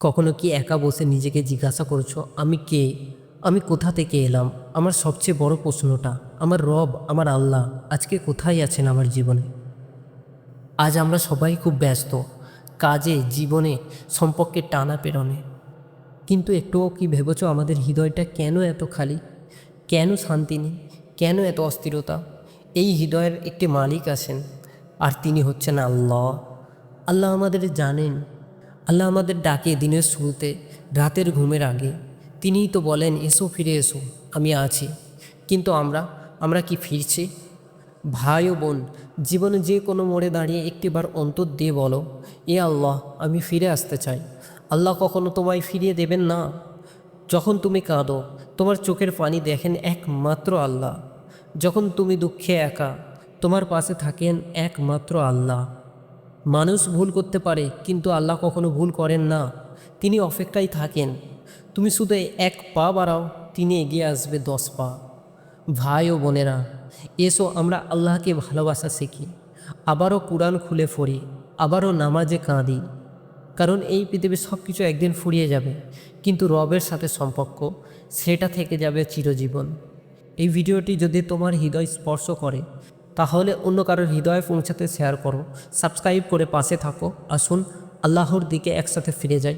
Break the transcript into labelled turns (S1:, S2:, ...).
S1: কখনো কি একা বসে নিজেকে জিজ্ঞাসা করছ, আমি কে? আমি কোথা থেকে এলাম? আমার সবচেয়ে বড় প্রশ্নটা, আমার রব, আমার আল্লাহ, আজকে কোথায় আছেন আমার জীবনে? আজ আমরা সবাই খুব ব্যস্ত, কাজে, জীবনে, সম্পর্কে টানা পেরনে। কিন্তু একটুও কি ভেবেছো আমাদের হৃদয়টা কেন এত খালি? কেন শান্তি নেই? কেন এত অস্থিরতা? এই হৃদয়ের একটি মালিক আছেন, আর তিনি হচ্ছেন আল্লাহ। আল্লাহ আমাদের জানেন আল্লাহ আমাদের ডাকে দিনের শুরুতে, রাতের ঘুমের আগে। তিনিই তো বলেন, এসো, ফিরে এসো, আমি আছি। কিন্তু আমরা আমরা কি ফিরছি? ভাই ও বোন, জীবনে যে কোনো মোড়ে দাঁড়িয়ে একটিবার অন্তর দিয়ে বলো, এ আল্লাহ, আমি ফিরে আসতে চাই। আল্লাহ কখনো তোমায় ফিরিয়ে দেবেন না? যখন তুমি কাঁদো, তোমার চোখের পানি দেখেন একমাত্র আল্লাহ। যখন তুমি দুঃখে একা, তোমার পাশে থাকেন একমাত্র আল্লাহ। মানুষ ভুল করতে পারে, কিন্তু আল্লাহ কখনো ভুল করেন না। তিনি অপেক্ষায় থাকেন। তুমি শুধু এক পা বাড়াও, তিনি এগিয়ে আসবে দশ পা। ভাই ও বোনেরা, এসো আমরা আল্লাহকে ভালোবাসা শিখি। আবারও কোরআন খুলে ফড়ি আবারও নামাজে কাঁদি। কারণ এই পৃথিবীর সব কিছু একদিন ফুরিয়ে যাবে, কিন্তু রবের সাথে সম্পর্ক, সেটা থেকে যাবে চিরজীবন। এই ভিডিওটি যদি তোমার হৃদয় স্পর্শ করে তাহলে অন্য কারোর হৃদয়ে পৌঁছাতে শেয়ার করো। সাবস্ক্রাইব করে পাশে থাকো। আসুন, আল্লাহর দিকে একসাথে ফিরে যাই।